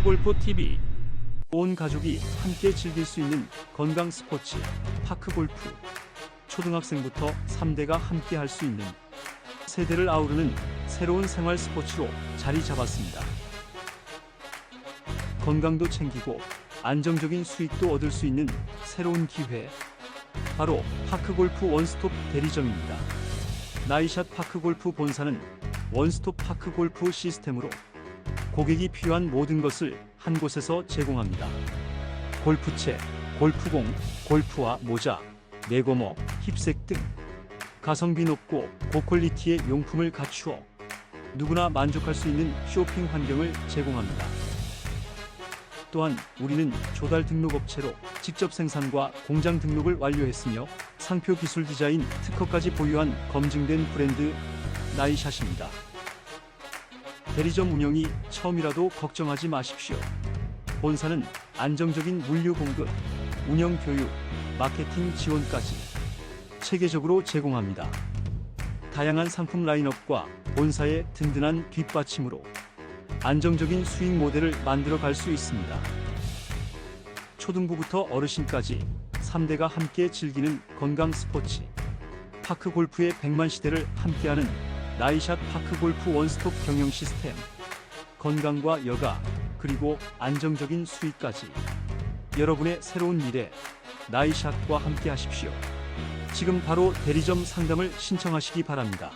파크골프 TV 온 가족이 함께 즐길 수 있는 건강 스포츠 파크골프 초등학생부터 3대가 함께 할 수 있는 세대를 아우르는 새로운 생활 스포츠로 자리 잡았습니다. 건강도 챙기고 안정적인 수익도 얻을 수 있는 새로운 기회 바로 파크골프 원스톱 대리점입니다. 나이샷 파크골프 본사는 원스톱 파크골프 시스템으로 고객이 필요한 모든 것을 한 곳에서 제공합니다. 골프채, 골프공, 골프화, 모자, 네고머, 힙색 등 가성비 높고 고퀄리티의 용품을 갖추어 누구나 만족할 수 있는 쇼핑 환경을 제공합니다. 또한 우리는 조달 등록업체로 직접 생산과 공장 등록을 완료했으며 상표 기술 디자인 특허까지 보유한 검증된 브랜드 나이샷입니다. 대리점 운영이 처음이라도 걱정하지 마십시오. 본사는 안정적인 물류 공급, 운영 교육, 마케팅 지원까지 체계적으로 제공합니다. 다양한 상품 라인업과 본사의 든든한 뒷받침으로 안정적인 수익 모델을 만들어 갈 수 있습니다. 초등부부터 어르신까지 3대가 함께 즐기는 건강 스포츠 파크 골프의 100만 시대를 함께하는 나이샷 파크 골프 원스톱 경영 시스템 건강과 여가 그리고 안정적인 수익까지 여러분의 새로운 미래 나이샷과 함께 하십시오. 지금 바로 대리점 상담을 신청하시기 바랍니다.